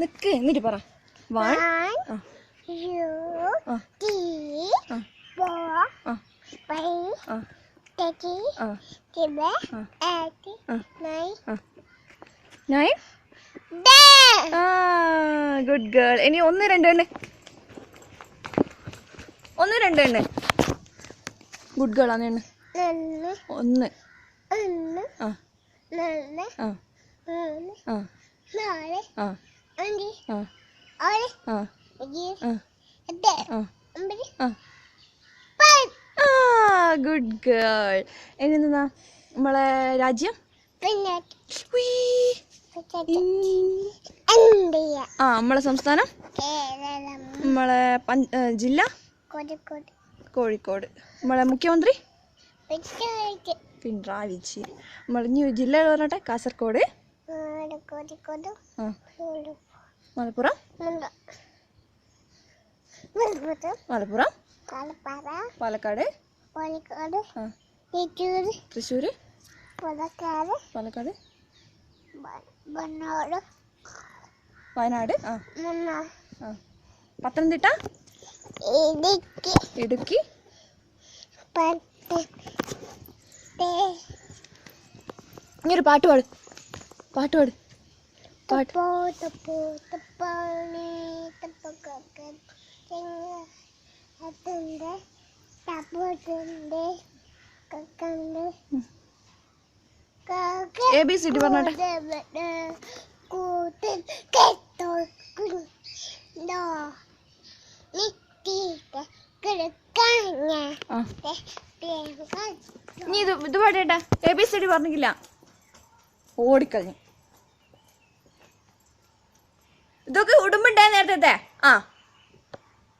നിക്ക് എന്നിട്ട് പറ. One nine good girl ഇനി ഒന്ന് രണ്ട് എണ്ണ. ഒന്ന് രണ്ട് എണ്ണ. ഗുഡ് ഗേൾ ആണ് എണ്ണ? ഒന്ന് ആ. ആ. ആ. ആ. ആ. ആ. ഗുഡ് ഗേൾ ഇനി നമ്മളെ രാജ്യം? ആ നമ്മളെ സംസ്ഥാനം? നമ്മളെ ജില്ല? കോഴിക്കോട്. കോഴിക്കോട്. നമ്മളെ മുഖ്യമന്ത്രി? പിണറായി വിജയൻ ന്യൂ ജില്ല പറഞ്ഞോട്ടെ? കാസർഗോഡ് മലപ്പുറം. പാലക്കാട്. തൃശ്ശൂര്. തൃശ്ശൂർ പാലക്കാട്. വയനാട്. ആ. പത്തനംതിട്ട? ഇടുക്കി. ഇടുക്കി. ഒരു പാട്ട് പാട്. പാട്ട് പാട്. പാട്ട്. എ ബി സി ഡി പറഞ്ഞോട്ടെ. കൂട്ടൻ ഇത് ഇത് പാടേട്ടാ. എ ബി സി ഡി പറഞ്ഞില്ല ഓടിക്കളഞ്ഞു. ഇതൊക്കെ ഉടുമ്പുണ്ടായ നേരത്തെ ആ.